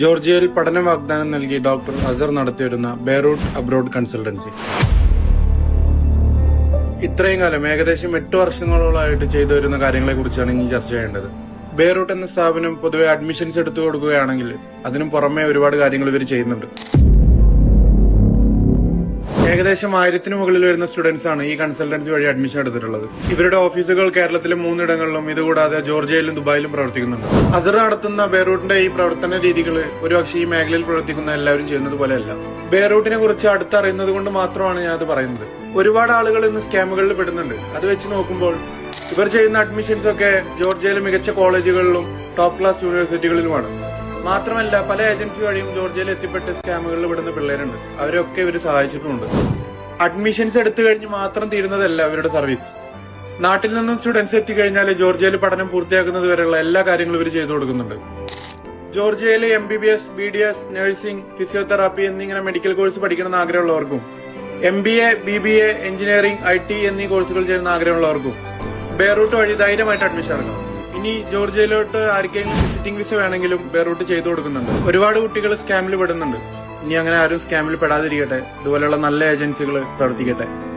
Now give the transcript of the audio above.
ജോർജിയയിൽ പഠന വാഗ്ദാനം നൽകി ഡോക്ടർ അസർ നടത്തിയിരുന്ന ബെയ്റൂട്ട് അബ്രോഡ് കൺസൾട്ടൻസി. ഇത്രയും കാലം ഏകദേശം എട്ട് വർഷങ്ങളോളമായിട്ട് ചെയ്തു വരുന്ന കാര്യങ്ങളെ കുറിച്ചാണ് ഇനി ചർച്ച ചെയ്യേണ്ടത്. ബെയ്റൂട്ട് എന്ന സ്ഥാപനം പൊതുവെ അഡ്മിഷൻസ് എടുത്തു കൊടുക്കുകയാണെങ്കിൽ അതിനും പുറമെ ഒരുപാട് കാര്യങ്ങൾ ഇവർ ചെയ്യുന്നുണ്ട്. ഏകദേശം ആയിരത്തിന് മുകളിൽ വരുന്ന സ്റ്റുഡൻസ് ആണ് ഈ കൺസൾട്ടൻസി വഴി അഡ്മിഷൻ എടുത്തിട്ടുള്ളത്. ഇവരുടെ ഓഫീസുകൾ കേരളത്തിലെ മൂന്നിടങ്ങളിലും ഇതുകൂടാതെ ജോർജിയയിലും ദുബായിലും പ്രവർത്തിക്കുന്നുണ്ട്. അസർ നടത്തുന്ന ബെയ്റൂട്ടിന്റെ ഈ പ്രവർത്തന രീതികൾ ഒരുപക്ഷെ ഈ മേഖലയിൽ പ്രവർത്തിക്കുന്ന എല്ലാവരും ചെയ്യുന്നത് പോലെയല്ല. ബെയ്റൂട്ടിനെ കുറിച്ച് അടുത്തറിയുന്നത് കൊണ്ട് മാത്രമാണ് ഞാൻ അത് പറയുന്നത്. ഒരുപാട് ആളുകൾ ഇന്ന് സ്കാമുകളിൽ പെടുന്നുണ്ട്. അത് വെച്ച് നോക്കുമ്പോൾ ഇവർ ചെയ്യുന്ന അഡ്മിഷൻസ് ഒക്കെ ജോർജിയയിലെ മികച്ച കോളേജുകളിലും ടോപ്പ് ക്ലാസ് യൂണിവേഴ്സിറ്റികളിലുമാണ് മാത്രമല്ല പല ഏജൻസി വഴിയും ജോർജിയയിൽ എത്തിപ്പെട്ട് സ്കാമുകളിൽ വിടുന്ന പിള്ളേരുണ്ട്. അവരൊക്കെ ഇവർ സഹായിച്ചിട്ടുമുണ്ട് അഡ്മിഷൻസ് എടുത്തു കഴിഞ്ഞ് മാത്രം തീരുന്നതല്ല അവരുടെ സർവീസ് നാട്ടിൽ നിന്നും സ്റ്റുഡൻസ് എത്തിക്കഴിഞ്ഞാൽ ജോർജിയയിൽ പഠനം പൂർത്തിയാക്കുന്നത് വരെയുള്ള എല്ലാ കാര്യങ്ങളും ഇവർ ചെയ്തു കൊടുക്കുന്നുണ്ട്. ജോർജിയയിലെ M B B S B D S nursing physiotherapy എന്നിങ്ങനെ മെഡിക്കൽ കോഴ്സ് പഠിക്കണമെന്ന് ആഗ്രഹമുള്ളവർക്കും M B A B B A engineering I T എന്നീ കോഴ്സുകൾ ചെയ്യുന്ന ആഗ്രഹമുള്ളവർക്കും ബെയറൂട്ട് വഴി ധൈര്യമായിട്ട് അഡ്മിഷൻ ഇറങ്ങാം ഇനി ജോർജിയയിലോട്ട് ആർക്കെങ്കിലും വിസിറ്റിംഗ് വിസ വേണമെങ്കിലും ബെയറൂട്ട് ചെയ്തു കൊടുക്കുന്നുണ്ട്. ഒരുപാട് കുട്ടികൾ സ്കാമിൽ പെടുന്നുണ്ട്. ഇനി അങ്ങനെ ആരും സ്കാമിൽ പെടാതിരിക്കട്ടെ. ഇതുപോലെയുള്ള നല്ല ഏജൻസികൾ പ്രവർത്തിക്കട്ടെ.